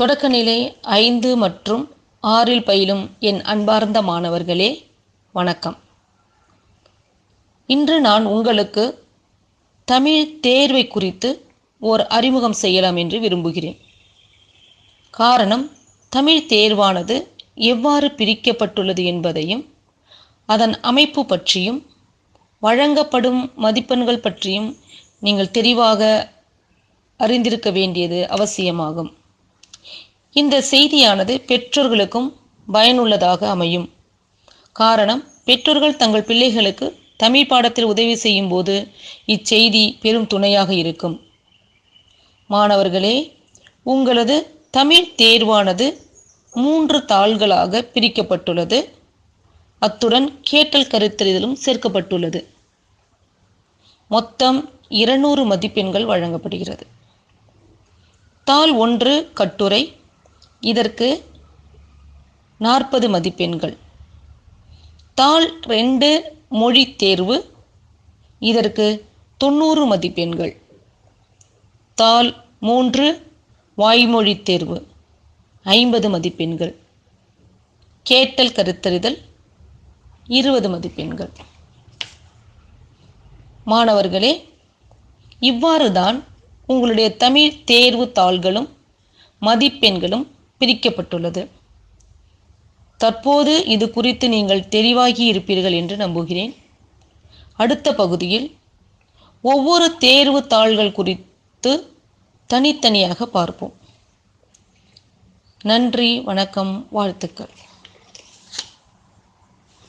தொடக்கநிலை ஐந்து மற்றும் ஆறில் பயிலும் என் அன்பார்ந்த மாணவர்களே வணக்கம். இன்று நான் உங்களுக்கு தமிழ் தேர்வை குறித்து ஓர் அறிமுகம் செய்யலாம் என்று விரும்புகிறேன். காரணம் தமிழ் தேர்வானது எவ்வாறு பிரிக்கப்பட்டுள்ளது என்பதையும் அதன் அமைப்பு பற்றியும் வழங்கப்படும் மதிப்பெண்கள் பற்றியும் நீங்கள் தெளிவாக அறிந்திருக்க வேண்டியது அவசியமாகும். இந்த செய்தியானது பெற்றோர்களுக்கும் பயனுள்ளதாக அமையும். காரணம் பெற்றோர்கள் தங்கள் பிள்ளைகளுக்கு தமிழ் பாடத்தில் உதவி செய்யும் போது இச்செய்தி பெரும் துணையாக இருக்கும். மாணவர்களே உங்களது தமிழ் தேர்வானது மூன்று தாள்களாக பிரிக்கப்பட்டுள்ளது. அத்துடன் கேட்டல் கருத்தறிதலும் சேர்க்கப்பட்டுள்ளது. மொத்தம் இருநூறு மதிப்பெண்கள் வழங்கப்படுகிறது. தாள் ஒன்று கட்டுரை இதற்கு நாற்பது மதிப்பெண்கள். தாள் ரெண்டு மொழி தேர்வு. இதற்கு தொண்ணூறு மதிப்பெண்கள். தாள் மூன்று வாய்மொழி தேர்வு. ஐம்பது மதிப்பெண்கள். கேட்டல் கருத்தறிதல் இருபது மதிப்பெண்கள். மாணவர்களே இவ்வாறு தான் உங்களுடைய தமிழ் தேர்வு தாள்களும் மதிப்பெண்களும் பிரிக்கப்பட்டுள்ளது. தற்போது இது குறித்து நீங்கள் தெளிவாகி இருப்பீர்கள் என்று நம்புகிறேன். அடுத்த பகுதியில் ஒவ்வொரு தேர்வு தாள்கள் குறித்து தனித்தனியாக பார்ப்போம். நன்றி வணக்கம் வாழ்த்துக்கள்.